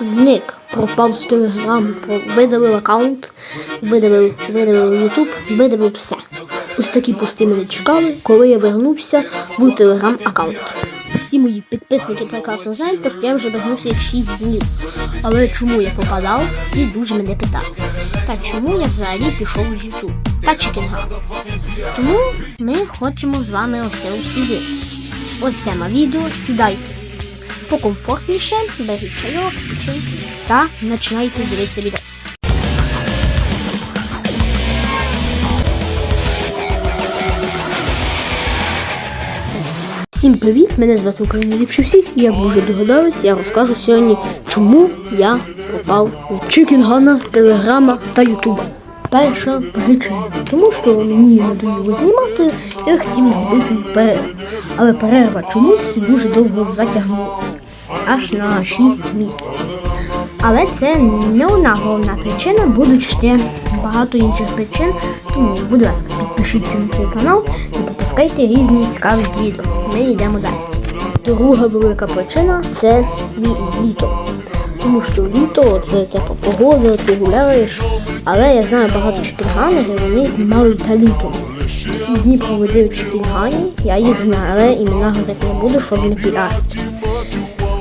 Зник, пропав з телеграму, про- видалив аккаунт, видалив, видалив Ютуб, видалив все. Ось такі пости мене чекали, коли я вернувся в телеграм аккаунт. Всі мої підписники прекрасно знають, що я вже вернувся як 6 днів. Але чому я попадав, всі дуже мене питали. Та чому я взагалі пішов з Ютуб? Та чекінга. Тому ми хочемо з вами ось це обсудити. Ось тема відео, сідайте покомфортніше, беріть чайок, печеньки та починайте дивитися відео. Всім привіт! Мене звати Україна ліпше всіх, і як ви вже догадались, я розкажу сьогодні, чому я попав з Чикінгана, Телеграма та Ютуба. Перша причина. Тому що мені надоїло знімати, я хотів зробити перерву. Але перерва чомусь дуже довго затягнулася. Аж на 6 місяців. Але це не одна головна причина, будуть ще багато інших причин. Тому, будь ласка, підпишіться на цей канал і пропускайте різні цікаві відео. Ми йдемо далі. Друга велика причина це лі- літо. Тому що літо це типу погода, ти гуляєш. Але я знаю багато чекінганерів, вони знімали та літом. Всі дні проводив в я їх знаю, але імена говорити не буду, щоб не піарити.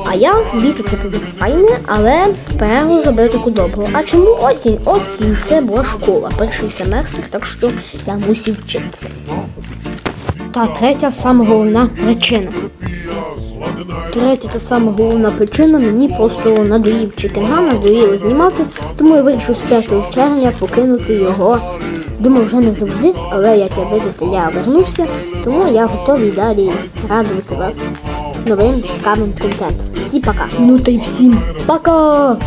А я літо це буде файне, але перерву зробив таку добру. А чому осінь? Осінь це була школа, перший семестр, так що я мусив вчитися. Та третя саме головна причина. Третя та саме головна причина мені просто надоїв чекінга, надоїло знімати, тому я вирішив з 5 червня покинути його. Думаю, вже не завжди, але як я бачите, я вернувся, тому я готовий далі радувати вас новим цікавим контентом. Всі пока. Ну та й всім пока!